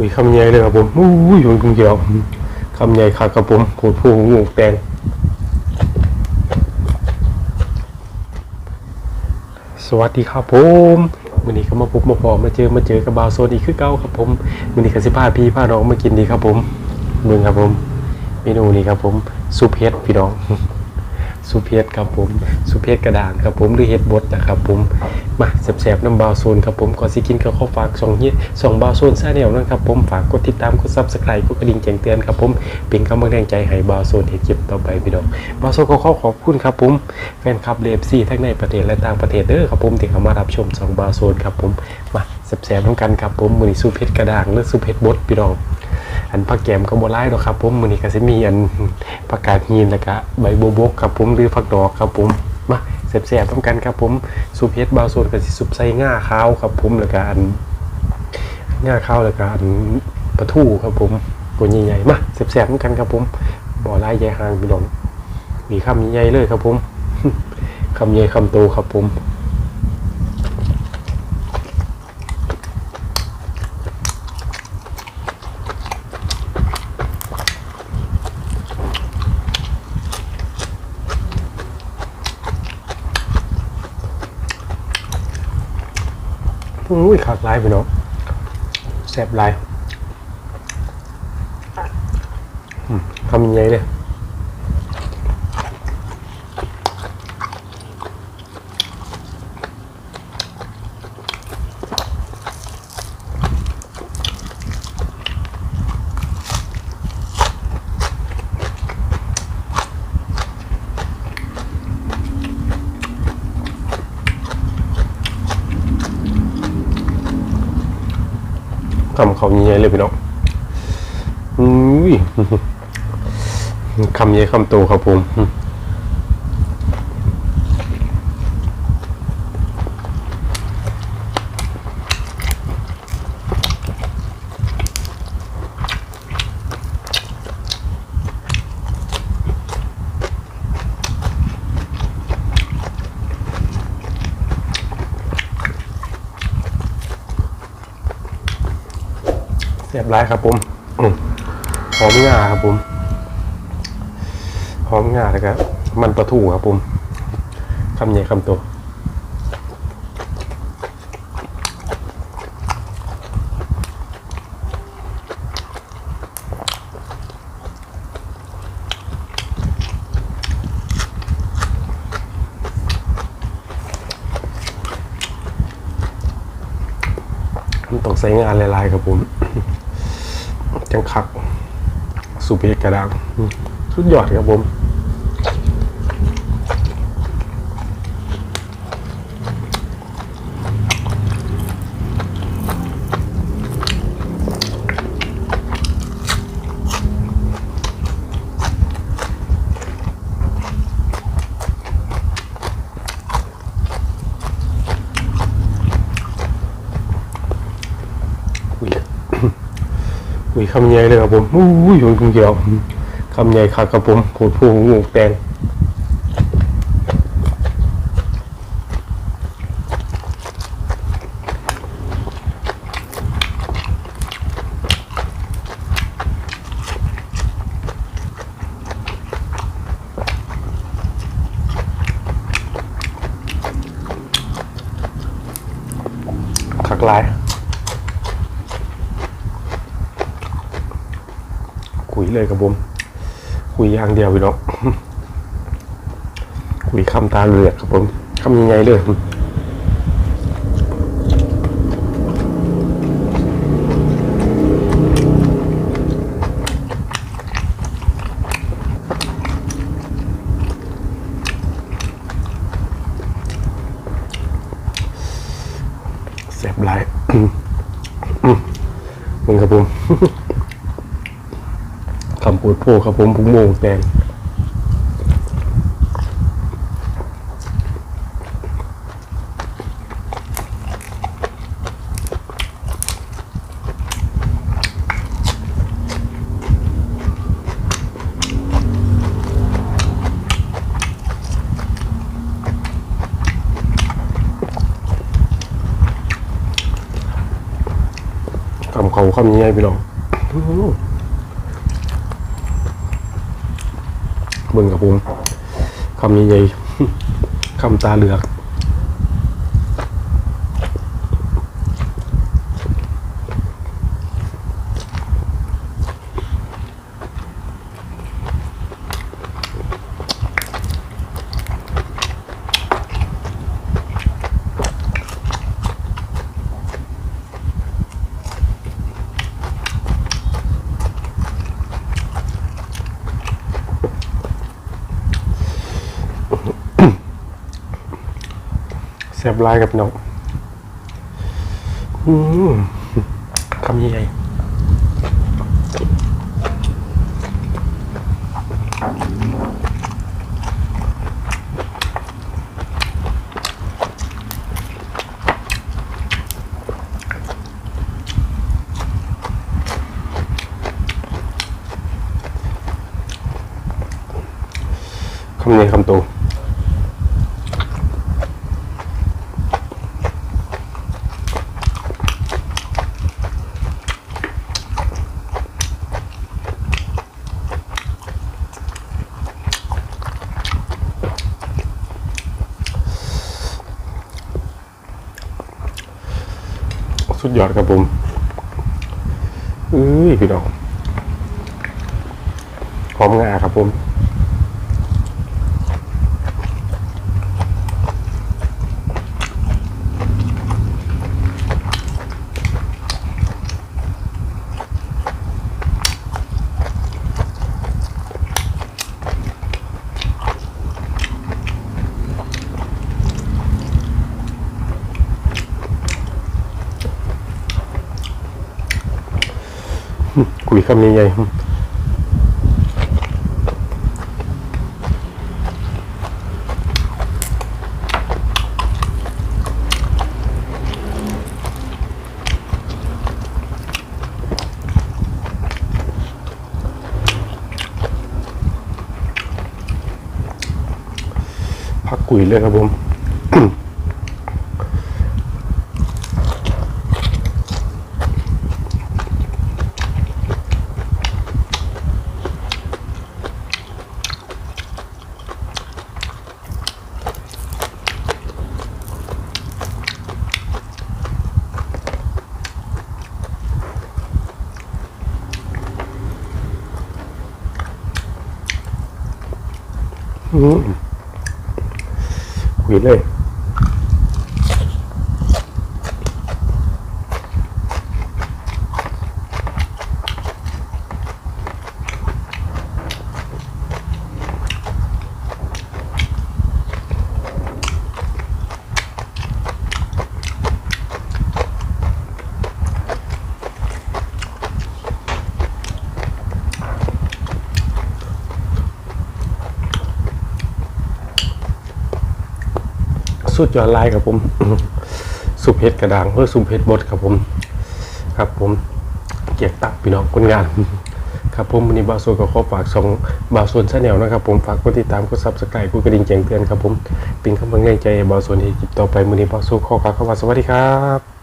อุ้ยคำใหญ่เลยครับผมอุ้ยอยู่คนเดียวคำใหญ่ขาดครับผมโผดผู้งูแตงสวัสดีครับผมวันนี้ก็มาปุ๊บมาพอมาเจอมาเจอกับบาวโซนอีกคือเก้าครับผมวันนี้ก็สิพาพี่พาน้องมากินดีครับผมมึงครับผมเมนูนี้ครับผมซุปเห็ดพี่น้อง ซุปเห็ดครับผมซุปเห็ดกระด่างครับผมหรือเห็ดบดนะครับผมมาแสบๆน้ำบาวโซนครับผมก่อนสิกินก็ขอฝากสองเฮียสองบาวโซนซาแนลนะครับผมฝากกดติดตามกดซับสไครต์กดกระดิ่งแจ้งเตือนครับผมเป็นกำลังแรงใจให้บาวโซนเห็ดเก็บต่อไปพี่น้องบาวโซนก็ขอขอบคุณครับผมแฟนคลับเลฟซีทั้งในประเทศและต่างประเทศเด้อครับผมที่เข้ามารับชมสองบาวโซนครับผมมาแสบๆน้ำกันครับผมมือนี้ซุปเห็ดกระด่างหรือซุปเห็ดบดพี่น้อง อันผักแกมก็บ่ไล่หรอกครับผมมื้อนี้ก็สิมีอันผักกาดฮีนแล้วก็ใบโบบกครับผมหรือผักดอกครับผมมาแซ่บๆต้องกันครับผมซุปเฮ็ดบาวโซนก็สิซุปใส่ง่าขาวครับผมแล้วก็อันง่าขาวแล้วก็อันปลาทูครับผมตัวใหญ่ๆมาแซ่บๆต้องกันครับผมบ่ไล่ใหญ่ห่างพี่น้องมีคำใหญ่เลยครับผมคำใหญ่คำโตครับผม อุ้ยขากลายไปเนาะแสบลายอืมทำยังไงเลย คำเขายังไงเลยพี่น้องอุ้ยคำใหญ่คำโตครับผม บร้ายครับผมอืมหอมงาครับผมหอมงาแล้วก็มันปลาทูครับผมคำใหญ่คำโตมันต้องใส่งานหลายๆครับผม จังคัก สุเพกกระดังสุดยอดครับผม อุ้ย อุ้ยคำใหญ่เลยครับผมอุ้ยอยู่คนเดียวคำใหญ่ขาดครับผมผดผู้งูแตงคักลาย คุย เลยครับผม คุยอย่างเดียวพี่น้องคุยคำตาเลือดครับผมคำยังไงเลยแสบหลมึงครับผมำพูดโพครับผมผมโมงแตงคำเขาคำนี้ไงพี่น้องอื้อหือเบิ่งกับผมคำใหญ่ๆคำตาเหลือก บลายกับหน้องอืมคำใหญ่คำใหญ่คำโต สุดยอดครับผมเอ้ยพี่น้องหอมงาครับผม คุยคำใหญ่ๆพักกุยเลยครับผม อืมคุย เลย สุดยอดลายครับผม สุปเห็ดกระด่างเพื่อสุปเห็ดบดครับผม ครับผม เกียรตับพี่น้องคนงาน ครับผมวันนี้บาสโซนก็ขอฝากสองบาสโซนชาแนลนะครับผมฝากกดติดตามกดซับสไครต์กดกระดิ่งแจ้งเตือนครับผมเป็นกำลังใจบาวโซนที่จิบต่อไปวันนี้บาสโซนขอกล่าวคำว่าสวัสดีครับ